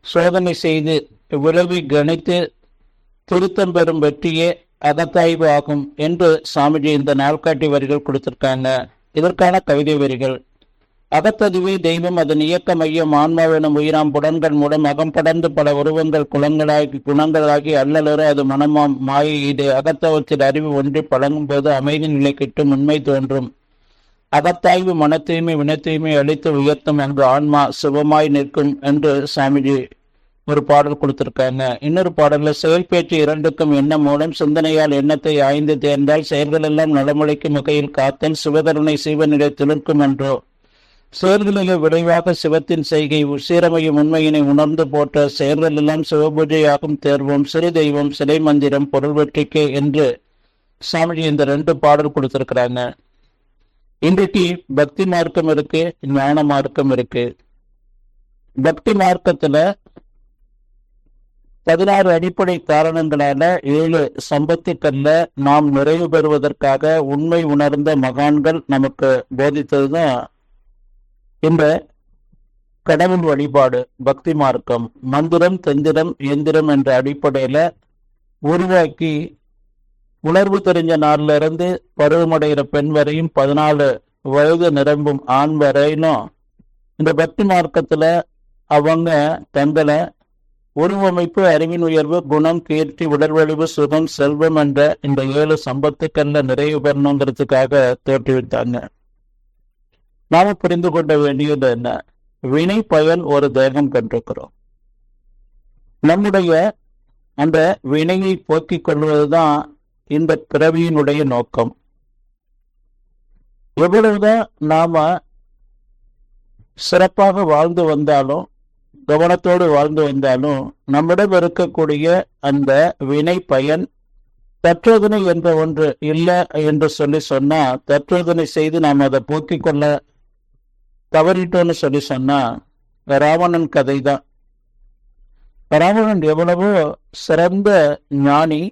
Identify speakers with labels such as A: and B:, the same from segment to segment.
A: சோதனை செய்து உறவை கணித்து திருத்தம் பெறும் வெற்றியே அகத்தாய்வு ஆகும் என்று சாமிஜி இந்த நாள்காட்டி வரிகள் கொடுத்திருக்காங்க. இதற்கான கவிதை வரிகள். அகத்ததுவே தெய்வம் அதன் இயக்க மையம் ஆன்மாவெனும் உயிராம் புலன்கள் மூலம் அகம் படர்ந்து பல உருவங்கள் குளங்களாகி குணங்களாகி அல்லலுற அது மனமாம். மாயை இது அகத்தவற்றில் அறிவு ஒன்றி பழங்கும் போது அமைதி நிலை கிட்டும் உண்மை தோன்றும். அகத்தாய்வு மன தூய்மை வின அழித்து உயர்த்தும் என்று ஆன்மா சுபமாய் நிற்கும் என்று சாமிஜி ஒரு பாடல் கொடுத்திருக்காங்க. இன்னொரு பாடல்ல செயல்பேச்சு இரண்டுக்கும் எண்ணம் மூலம் சிந்தனையால் எண்ணத்தை ஆய்ந்து தேர்ந்தால் செயல்களெல்லாம் எல்லாம் வகையில் காத்தல் சிவதரனை சிவனிலை துளிர்க்கும் என்றோ. செயல்களில் விரைவாக சிவத்தின் செய்கை சீரமையும் உண்மையினை உணர்ந்து போட்ட செயல்களெல்லாம் சிவபூஜையாகும் தேர்வோம் சிறு தெய்வம் சிலை மந்திரம் பொருள் வெற்றிக்கு என்று சாமிஜி இந்த ரெண்டு பாடல் கொடுத்திருக்கிறாங்க. இன்றைக்கு பக்தி மார்க்கம் இருக்கு ஞான மார்க்கம் இருக்கு. பக்தி மார்க்கத்துல பதினாறு அடிப்படை காரணங்களால ஏழு சம்பத்துக்கல்ல நாம் நிறைவு பெறுவதற்காக உண்மை உணர்ந்த மகான்கள் நமக்கு போதித்ததுதான் இந்த கடவுள் வழிபாடு பக்தி மார்க்கம். மந்திரம் தந்திரம் எந்திரம் என்ற அடிப்படையில உருவாக்கி உணர்வு தெரிஞ்ச நாள்ல இருந்து பருவமடைகிற பெண் வரையும் பதினாலு வயது நிரம்பும் ஆண் வரையிலும் இந்த பக்தி மார்க்கத்துல அவங்க தங்களை உருவமைப்பு அறிவின் உயர்வு குணம் கீர்த்தி உடல்வழிவு சுகம் செல்வம் என்ற இந்த ஏழு சம்பத்துக்கல்ல நிறைவு பெறணுங்கிறதுக்காக தோற்றுவித்தாங்க நாம புரிந்து கொள்ள வேண்டியது என்ன? வினை பயன் ஒரு தேகம் கண்டிருக்கிறோம். நம்முடைய அந்த வினையை போக்கிக் கொள்வதுதான் இந்த பிறவியினுடைய நோக்கம். எவ்வளவுதான் நாம சிறப்பாக வாழ்ந்து வந்தாலும் கவனத்தோடு வாழ்ந்து வந்தாலும் நம்மிடம் இருக்கக்கூடிய அந்த வினை பயன் தற்றோதனை என்ற ஒன்று இல்லை என்று சொல்லி சொன்னா தற்றோதனை செய்து நாம் அதை போக்கிக் கொள்ள தவறிட்டோம்னு சொல்லி சொன்னா ராவணன் கதை தான் ராவணன் எவ்வளவோ சிறந்த ஞானி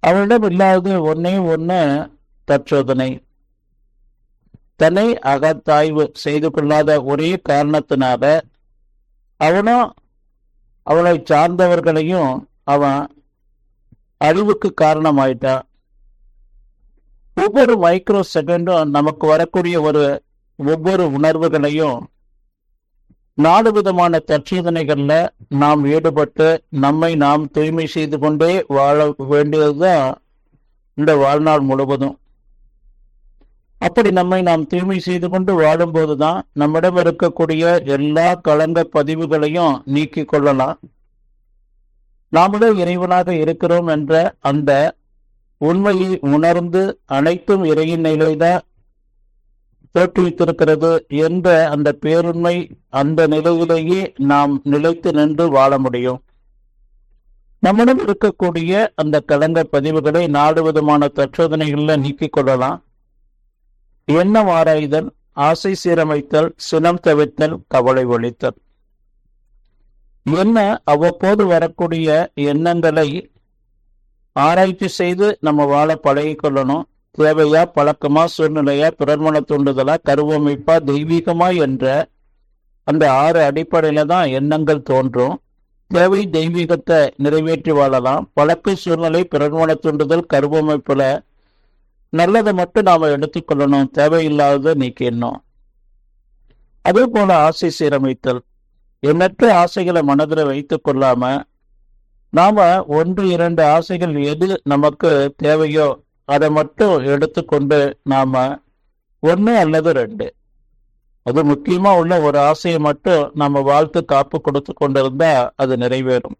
A: அவனிடம் இல்லாதது ஒன்னே ஒன்னு தற்சோதனை. தன்னை அகத்தாய்வு செய்து கொள்ளாத ஒரே காரணத்தினால அவனும் அவனை சார்ந்தவர்களையும் அவன் அழிவுக்கு காரணமாயிட்டான் ஒவ்வொரு மைக்ரோ செகண்டும் நமக்கு வரக்கூடிய ஒரு ஒவ்வொரு உணர்வுகளையும் நாலு விதமான தற்சோதனைகள்ல நாம் ஈடுபட்டு நம்மை நாம் தூய்மை செய்து கொண்டே வாழ வேண்டியதுதான் இந்த வாழ்நாள் முழுவதும். அப்படி நம்மை நாம் தூய்மை செய்து கொண்டு வாழும்போதுதான் நம்மிடம் இருக்கக்கூடிய எல்லா கலங்க பதிவுகளையும் நீக்கிக் கொள்ளலாம். நாமளும் இறைவனாக இருக்கிறோம் என்ற அந்த உண்மையை உணர்ந்து அனைத்தும் இறையின் நிலைதான் தோற்றுவித்திருக்கிறது என்ற அந்த பேருண்மை அந்த நிலையிலேயே நாம் நிலைத்து நின்று வாழ முடியும். நம்மிடம் இருக்கக்கூடிய அந்த கலங்க பதிவுகளை நாலு விதமான தற்சோதனைகளில் நீக்கிக் கொள்ளலாம். எண்ணம் ஆராய்தல் ஆசை சீரமைத்தல் சினம் தவிர்த்தல் கவலை ஒழித்தல். என்ன அவ்வப்போது வரக்கூடிய எண்ணங்களை ஆராய்ச்சி செய்து நம்ம வாழ பழகிக் கொள்ளணும். தேவையா பழக்கமா சூழ்நிலையா பிறர்மன தூண்டுதலா கருவமைப்பா தெய்வீகமா என்ற அந்த ஆறு அடிப்படையில தான் எண்ணங்கள் தோன்றும். தேவை தெய்வீகத்தை நிறைவேற்றி வாழலாம். பழக்க சூழ்நிலை பிறர்மன தூண்டுதல் கருவமைப்புல நல்லதை மட்டும் நாம எடுத்துக்கொள்ளணும். தேவையில்லாததை நீக்கிடணும். அதே போல ஆசை சீரமைத்தல். எண்ணற்ற ஆசைகளை மனதில் வைத்துக் கொள்ளாம நாம ஒன்று இரண்டு ஆசைகள் எது நமக்கு தேவையோ அதை மட்டும் எடுத்துக்கொண்டு நாம ஒன்று அல்லது ரெண்டு. அது முக்கியமா உள்ள ஒரு ஆசையை மட்டும் நம்ம வாழ்த்து காப்பு கொடுத்து கொண்டிருந்தா அது நிறைவேறும்.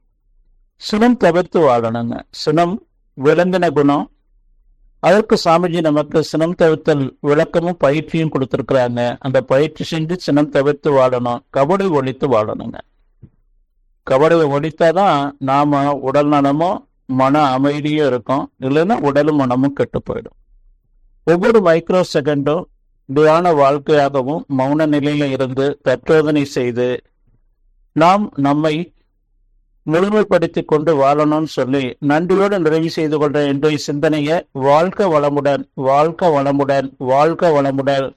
A: சினம் தவிர்த்து வாழணுங்க. சினம் விளங்கின குணம். அதற்கு சாமிஜி நமக்கு சினம் தவிர்த்தல் விளக்கமும் பயிற்சியும் கொடுத்துருக்குறாங்க. அந்த பயிற்சி செஞ்சு சினம் தவிர்த்து வாழணும். கபடி ஒழித்து வாழணுங்க. கபடி ஒழித்தாதான் நாம உடல் நலமும் மன அமைதியும் இருக்கும். இல்லைன்னா உடலும் மனமும் கெட்டு போயிடும். ஒவ்வொரு மைக்ரோ செகண்டும் தியான வாழ்க்கையாகவும் மௌன நிலையில இருந்து தற்சோதனை செய்து நாம் நம்மை முழுமைப்படுத்தி கொண்டு வாழணும்னு சொல்லி நன்றியோடு நிறைவு செய்து கொண்ட இன்றைய சிந்தனையை வாழ்க்க வளமுடன் வாழ்க்க வளமுடன் வாழ்க்க வளமுடன்.